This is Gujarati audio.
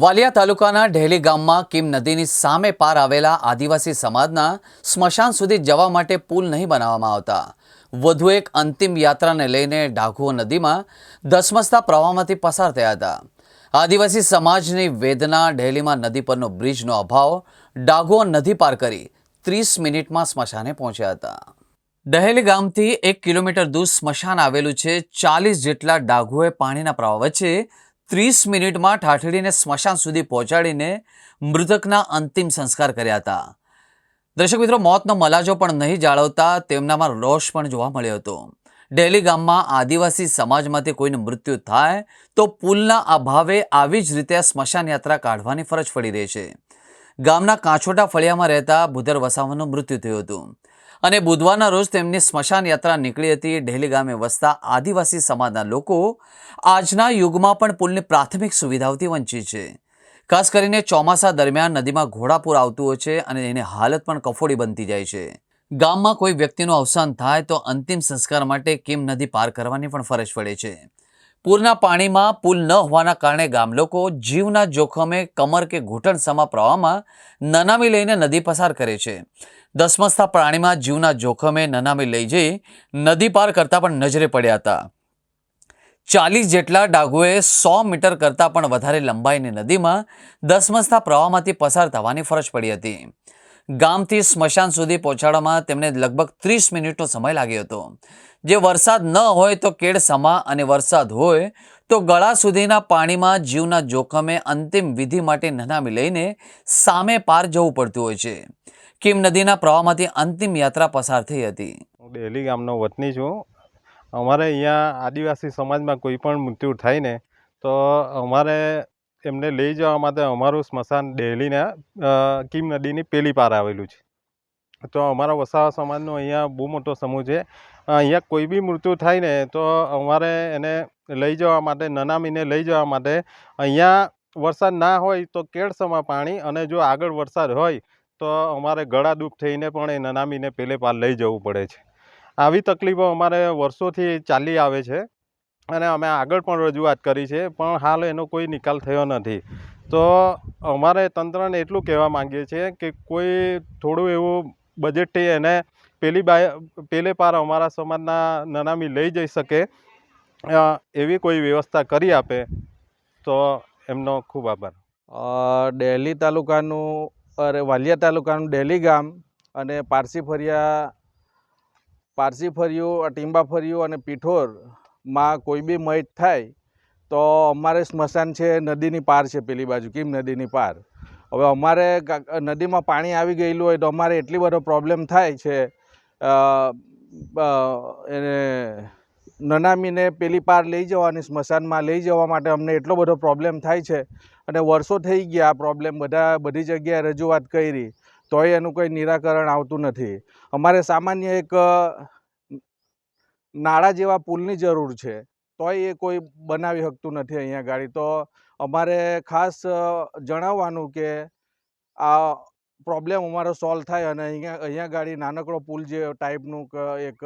વાલિયા તાલુકાના ઢેલી ગામમાં કિમ નદીની સામે પાર આવેલા આદિવાસી સમાજના સ્મશાન સુધી જવા માટે પુલ નહીં બનાવવામાં આવતા. વધુ એક અંતિમ યાત્રાને લઈને ડાઘુઓ નદીમાં ધસમસતા પ્રવાહમાંથી પસાર થયા હતા. આદિવાસી સમાજની વેદના ઢેલીમાં નદી પરનો બ્રિજનો અભાવ ડાઘુઓ નદી પાર કરી ત્રીસ મિનિટમાં સ્મશાને પહોંચ્યા હતા. દહેલી ગામથી એક કિલોમીટર દૂર સ્મશાન આવેલું છે. ચાલીસ જેટલા ડાઘુએ પાણીના પ્રવાહ વચ્ચે ત્રીસ મિનિટમાં ઠાઠડીને સ્મશાન સુધી પહોંચાડીને મૃતકના અંતિમ સંસ્કાર કર્યા હતા. દર્શક મિત્રો, મોતનો મલાજો પણ નહીં જાળવતા તેમનામાં રોષ પણ જોવા મળ્યો હતો. ડેલી ગામમાં આદિવાસી સમાજમાંથી કોઈનું મૃત્યુ થાય તો પુલના અભાવે આવી જ રીતે સ્મશાન યાત્રા કાઢવાની ફરજ પડી રહી છે. ગામના કાંછોટા ફળિયામાં રહેતા ભૂદર વસાવાનું મૃત્યુ થયું હતું. અને બુધવારના રોજ તેમની સ્મશાન યાત્રા નીકળી હતી. ડેલી ગામે વસતા આદિવાસી સમાજના લોકો આજના યુગમાં પણ પુલની પ્રાથમિક સુવિધાઓથી વંચિત છે. ખાસ કરીને ચોમાસા દરમિયાન નદીમાં ઘોડાપુર આવતું હોય છે અને એની હાલત પણ કફોડી બનતી જાય છે. ગામમાં કોઈ વ્યક્તિનું અવસાન થાય તો અંતિમ સંસ્કાર માટે કિમ નદી પાર કરવાની પણ ફરજ પડે છે. પૂરના પાણીમાં પુલ ન હોવાના કારણે ગામ લોકો જીવના જોખમે કમર કે ઘૂંટણ સમા પ્રવાહમાં નનામી લઈને નદી પસાર કરે છે. દસમસતા પ્રાણીમાં જીવના જોખમે નનામી લઈ જઈ નદી પાર કરતા પણ નજરે પડ્યા હતા. ચાલીસ જેટલા ડાઘુએ સો મીટર કરતાં પણ વધારે લંબાઈની નદીમાં દસમસ્થા પ્રવાહમાંથી પસાર થવાની ફરજ પડી હતી. ગામથી સ્મશાન સુધી પહોંચાડવામાં તેમને લગભગ ત્રીસ મિનિટનો સમય લાગ્યો હતો. જે વરસાદ ન હોય તો કેડ સમા અને વરસાદ હોય તો ગળા સુધીના પાણીમાં જીવના જોખમે અંતિમ વિધિ માટે નનામી લઈને સામે પાર જવું પડતું હોય છે. કિમ નદીના પ્રવાહમાંથી અંતિમ યાત્રા પસાર થઈ હતી. હું ડેલી ગામનો વતની છું. અમારે અહીંયા આદિવાસી સમાજમાં કોઈ પણ મૃત્યુ થાય ને, તો અમારે એમને લઈ જવા માટે અમારું સ્મશાન ડેલીના કિમ નદીની પેલી પાર આવેલું છે. તો અમારા વસાવા સમાજનો અહીંયા બહુ મોટો સમૂહ છે. અહીંયા કોઈ બી મૃત્યુ થાય ને, તો અમારે એને લઈ જવા માટે, નનામીને લઈ જવા માટે અહીંયા વરસાદ ના હોય તો કેળસમાં પાણી અને જો આગળ વરસાદ હોય તો અમારે ગળા દુઃખ થઈને પણ એ નનામીને પેલે પાર લઈ જવું પડે છે. આવી તકલીફો અમારે વર્ષોથી ચાલી આવે છે અને અમે આગળ પણ રજૂઆત કરી છે, પણ હાલ એનો કોઈ નિકાલ થયો નથી. તો અમારે તંત્રને એટલું કહેવા માંગીએ છીએ કે કોઈ થોડું એવું બજેટથી એને પેલી બાય, પેલે પાર અમારા સમાજના નનામી લઈ જઈ શકે એવી કોઈ વ્યવસ્થા કરી આપે તો એમનો ખૂબ આભાર. ડેલી તાલુકાનું અરે વાલિયા તાલુકાનું ડેલી ગામ અને પારસી ફરિયા, પારસી ફરિયું ટીંબા ફરિયું અને પીઠોરમાં કોઈ બી મૈત થાય તો અમારે સ્મશાન છે, નદીની પાર છે પેલી બાજુ. કેમ નદીની પાર? હવે અમારે નદીમાં પાણી આવી ગયેલું હોય તો અમારે એટલી બધો પ્રોબ્લેમ થાય છે. એને નનામીને પેલી પાર લઈ જવાની સ્મશાનમાં લઈ જવા માટે અમને એટલો બધો પ્રોબ્લેમ થાય છે. અને વર્ષો થઈ ગયા આ પ્રોબ્લેમ બધા બધી જગ્યાએ રજૂઆત કરી, તોય એનું કોઈ નિરાકરણ આવતું નથી. અમારે સામાન્ય એક નાળા જેવા પુલની જરૂર છે, તોય એ કોઈ બનાવી શકતું નથી અહીંયા ગાડી. તો અમારે ખાસ જણાવવાનું કે આ પ્રોબ્લેમ અમારો સોલ્વ થાય અને અહીંયા અહીંયા ગાડી નાનકડો પુલ જે ટાઈપનું એક